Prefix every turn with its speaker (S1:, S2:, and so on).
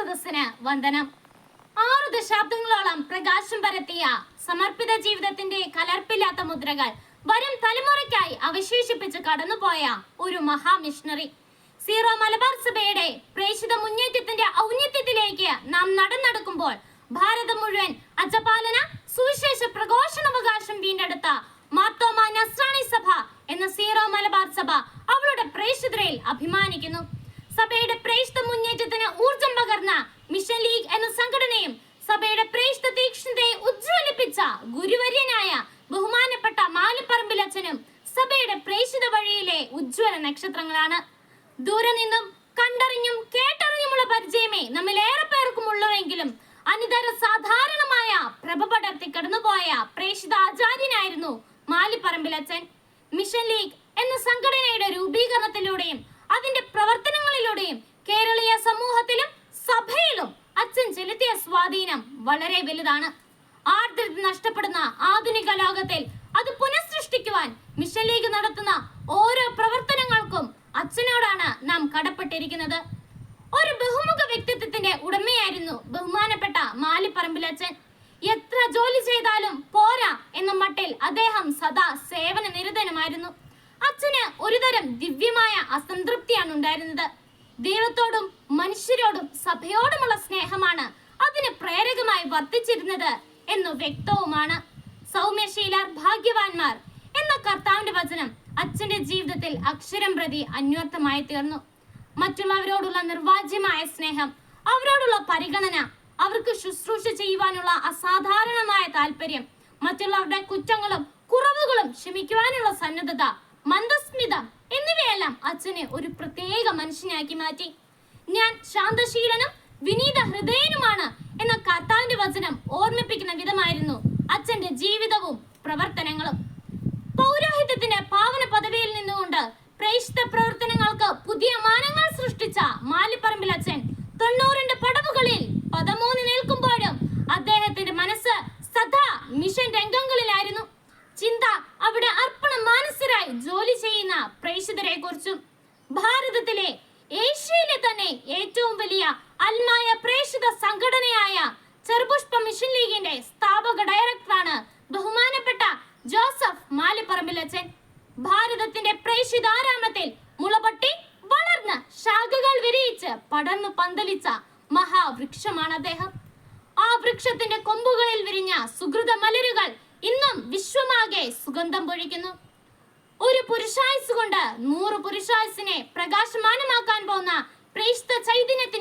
S1: സദസ്സിന് വന്ദനം. ആറു ദശാബ്ദങ്ങളോളം പ്രകാശം പരത്തിയ സമർപ്പിത ജീവിതത്തിന്റെ കലർപ്പില്ലാത്ത മുദ്രകൾ വരും തലമുറയ്ക്കായി അവശേഷിപ്പിച്ച് കടന്നുപോയ ഒരു മഹാമിഷണറി. സീറോ മലബാർ സഭയുടെ പ്രേഷിത മുന്നേറ്റത്തിന്റെ ഔന്നത്യത്തിലേക്ക് നാം നടന്നെടുക്കുമ്പോൾ ഭാരതം മുഴുവൻ അജപാലന സുവിശേഷ പ്രഘോഷണാവകാശം വീണ്ടെടുത്ത മാർത്തോമ നസ്രാണി സഭ എന്ന സീറോ മലബാർ സഭ അവളുടെ പ്രേക്ഷിതരയിൽ അഭിമാനിക്കുന്നു. സഭയുടെ പ്രേഷിത മുന്നേറ്റത്തിന് ഊർജം പകർന്ന മിഷൻ ലീഗ് എന്ന സംഘടനയും സഭയുടെ പ്രേഷിത തീക്ഷ്ണതയെ ഉജ്ജ്വലിപ്പിച്ച ഗുരുവര്യനായ ബഹുമാനപ്പെട്ട മാലിപ്പറമ്പിലച്ഛനും സഭയുടെ പ്രേഷിത വഴിയിലെ ഉജ്ജ്വല നക്ഷത്രങ്ങളാണ്. ദൂരെ നിന്നും കണ്ടറിഞ്ഞും കേട്ടറിഞ്ഞുമുള്ള പരിചയമേ നമ്മിൽ ഏറെ പേർക്കും ഉള്ളവെങ്കിലും അനിതര സാധാരണമായ പ്രഭ പടർത്തി കടന്നുപോയ പ്രേഷിത ആചാര്യനായിരുന്നു മാലിപ്പറമ്പിലച്ചൻ മിഷൻ ലീഗ് എന്ന സംഘടനയുടെ രൂപീകരണത്തിലൂടെയും അതിന്റെ പ്രവർത്തനങ്ങളിലൂടെയും കേരളീയ സമൂഹത്തിലും സഭയിലും അച്ഛൻ ചെലുത്തിയ സ്വാധീനം വളരെ വലുതാണ്. ആർദ്രത നഷ്ടപ്പെടുന്ന ആധുനിക ലോകത്തിൽ അത് പുനഃസൃഷ്ടിക്കുവാൻ മിഷൻ ലീഗ് നടത്തുന്ന ഓരോ പ്രവർത്തനങ്ങൾക്കും അച്ഛനോടാണ് നാം കടപ്പെട്ടിരിക്കുന്നത്. ഒരു ബഹുമുഖ വ്യക്തിത്വത്തിന്റെ ഉടമയായിരുന്നു ബഹുമാനപ്പെട്ട മാലിപ്പറമ്പിലച്ഛൻ എത്ര ജോലി ചെയ്താലും പോരാ എന്ന മട്ടിൽ അദ്ദേഹം സദാ സേവന നിരതനുമായിരുന്നു. അച്ഛന് ഒരുതരം ദിവ്യമായ അസംതൃപ്തിയാണ് ഉണ്ടായിരുന്നത്. ദൈവത്തോടും മനുഷ്യരോടും സഭയോടുമുള്ള സ്നേഹമാണ് അതിന് പ്രേരകമായി വർദ്ധിച്ചിരുന്നത് എന്ന് വ്യക്തവുമാണ്. സൗമ്യശീല ഭാഗ്യവാന്മാർ എന്ന കർത്താവിന്റെ വചനം അച്ഛന്റെ ജീവിതത്തിൽ അക്ഷരം പ്രതി അന്വർത്ഥമായി തീർന്നു. മറ്റുള്ളവരോടുള്ള നിർവാജ്യമായ സ്നേഹം അവരോടുള്ള പരിഗണന അവർക്ക് ശുശ്രൂഷ ചെയ്യുവാനുള്ള അസാധാരണമായ താല്പര്യം മറ്റുള്ളവരുടെ കുറ്റങ്ങളും കുറവുകളും ക്ഷമിക്കുവാനുള്ള സന്നദ്ധത മന്ദസ്മിത എന്നിവയെല്ലാം അച്ഛനെ ഒരു പ്രത്യേക മനുഷ്യനാക്കി മാറ്റി. ഞാൻ ശാന്തശീലനും വിനീത ഹൃദയനുമാണ് എന്ന കർത്താവിന്റെ വചനം മിഷൻ രംഗങ്ങളിലായിരുന്നു. ചിന്ത അവിടെ അർപ്പണ മാനസരായി ജോലി ചെയ്യുന്ന പ്രേക്ഷിതരെ കുറിച്ചും ഭാരതത്തിലെ ഏഷ്യയിലെ തന്നെ ഏറ്റവും വലിയ അൽമായ പ്രേക്ഷിത സംഘടനയായ ചെറുപുഷ്പ മിഷൻ ലീഗിന്റെ സ്ഥാപക ഡയറക്ടറാണ് ബഹുമാനപ്പെട്ട ജോസഫ് മാലിപ്പറമ്പിലച്ചൻ. ഭാരതത്തിന്റെ പ്രേക്ഷിതാരാമത്തിൽ മുളപൊട്ടി വളർന്ന് ശാഖകൾ വിരിയിച്ച് പടർന്നു പന്തലിച്ച മഹാവൃക്ഷമാണ് അദ്ദേഹം. ആ വൃക്ഷത്തിന്റെ കൊമ്പുകളിൽ വിരിഞ്ഞ സുഹൃത മലരുകൾ ഇന്നും വിശ്വമാകെ സുഗന്ധം പൊഴിക്കുന്നു. ഒരു പുരുഷായുസ് കൊണ്ട് നൂറ് പുരുഷായുസിനെ പ്രകാശമാനമാക്കാൻ പോകുന്ന പ്രേക്ഷിത ചൈതന്യത്തിന്റെ